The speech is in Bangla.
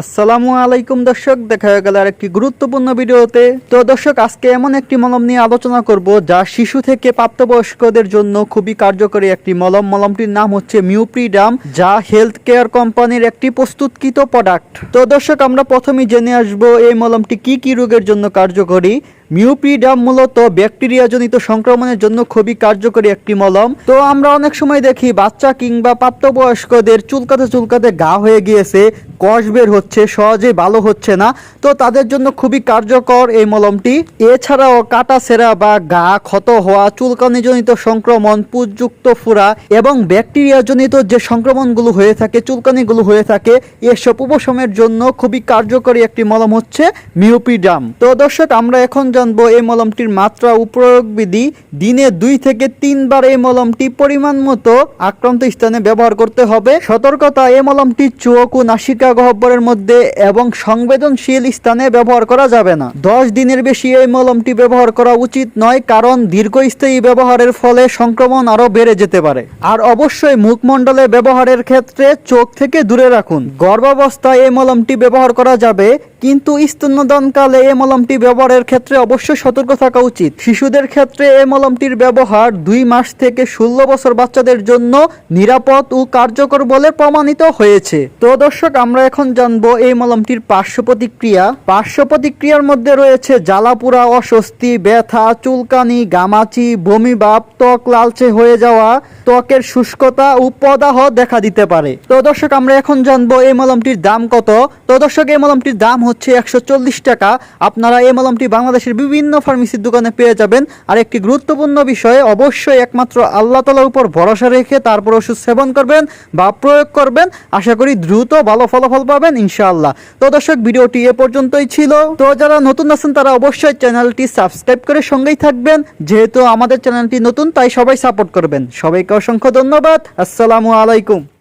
আসসালামু আলাইকুম দর্শক, দেখা হয়ে গেল আরেকটি গুরুত্বপূর্ণ ভিডিওতে। তো দর্শক, আজকে এমন একটি মলম নিয়ে আলোচনা করব, যা শিশু থেকে প্রাপ্তবয়স্কদের জন্য খুবই কার্যকরী একটি মলম। মলমটির নাম হচ্ছে মিউপ্রিডাম, যা হেলথ কেয়ার কোম্পানির একটি প্রস্তুতকৃত প্রোডাক্ট। তো দর্শক, আমরা প্রথমেই জেনে আসব, এই মলমটি কি কি রোগের জন্য কার্যকরী মিউপিডাম মূলত ব্যাকটেরিয়াজনিত সংক্রমণের জন্য খুবই কার্যকরী একটি মলম। তো আমরা অনেক সময় দেখি বাচ্চা কিংবা প্রাপ্তবয়স্কদের চুলকাতে চুলকাতে গা হয়ে গিয়েছে, কষ বের হচ্ছে সহজে ভালো হচ্ছে না। তো তাদের জন্য খুবই কার্যকর এই মলমটি। এছাড়াও কাটা সেরা বা গা ক্ষত হওয়া, চুলকানিজনিত সংক্রমণ, পুজযুক্ত ফুরা এবং ব্যাকটেরিয়াজনিত যে সংক্রমণগুলো হয়ে থাকে, চুলকানিগুলো হয়ে থাকে, এসব উপশমের জন্য খুবই কার্যকরী একটি মলম হচ্ছে মিউপিডাম। তো দর্শক, আমরা এখন জানব, এই মলমটির মাত্রা ও প্রয়োগ বিধি দিনে দুই থেকে তিনবার এই মলমটি পরিমাণ মতো আক্রান্ত স্থানে ব্যবহার করতে হবে। সতর্কতা, এই মলমটি চোখ ও নাসিকা গহ্বরের মধ্যে এবং সংবেদনশীল স্থানে ব্যবহার করা যাবে না। দশ দিনের বেশি এই মলমটি ব্যবহার করা উচিত নয়, কারণ দীর্ঘস্থায়ী ব্যবহারের ফলে সংক্রমণ আরও বেড়ে যেতে পারে। আর অবশ্যই মুখমণ্ডলে ব্যবহারের ক্ষেত্রে চোখ থেকে দূরে রাখুন। গর্ভাবস্থায় এই মলমটি ব্যবহার করা যাবে কিন্তু স্তন্যদানকালে এই মলমটি ব্যবহারের ক্ষেত্রে অবশ্যই সতর্ক থাকা উচিত। শিশুদের ক্ষেত্রে এই মলমটির ব্যবহার দুই মাস থেকে ষোলো বছর বাচ্চাদের জন্য নিরাপদ ও কার্যকর বলে প্রমাণিত হয়েছে। তো দর্শক, আমরা এখন জানব এই মলমটির পার্শ্ব প্রতিক্রিয়া। পার্শ্ব প্রতিক্রিয়ার মধ্যে রয়েছে জ্বালাপুরা অস্বস্তি, ব্যথা, চুলকানি, গামাচি বমি ভাব ত্বক লালচে হয়ে যাওয়া, ত্বকের শুষ্কতা ও প্রদাহ দেখা দিতে পারে। তো দর্শক, আমরা এখন জানব এই মলমটির দাম কত? তো দর্শক, এই মলমটির দাম হচ্ছে একশো চল্লিশ টাকা। আপনারা এই মলমটি বাংলাদেশের বিভিন্ন ফার্মেসির দোকানে পেয়ে যাবেন। আর একটি গুরুত্বপূর্ণ বিষয়ে, অবশ্যই একমাত্র আল্লাহ তালার উপর ভরসা রেখে তারপর ওষুধ সেবন করবেন বা প্রয়োগ করবেন। আশা করি দ্রুত ভালো ফলাফল পাবেন, ইনশাআল্লাহ। তো দর্শক, ভিডিওটি এ পর্যন্তই ছিল। তো যারা নতুন আছেন, তারা অবশ্যই চ্যানেলটি সাবস্ক্রাইব করে সঙ্গেই থাকবেন। যেহেতু আমাদের চ্যানেলটি নতুন, তাই সবাই সাপোর্ট করবেন। সবাইকে অসংখ্য ধন্যবাদ। আসসালামু আলাইকুম।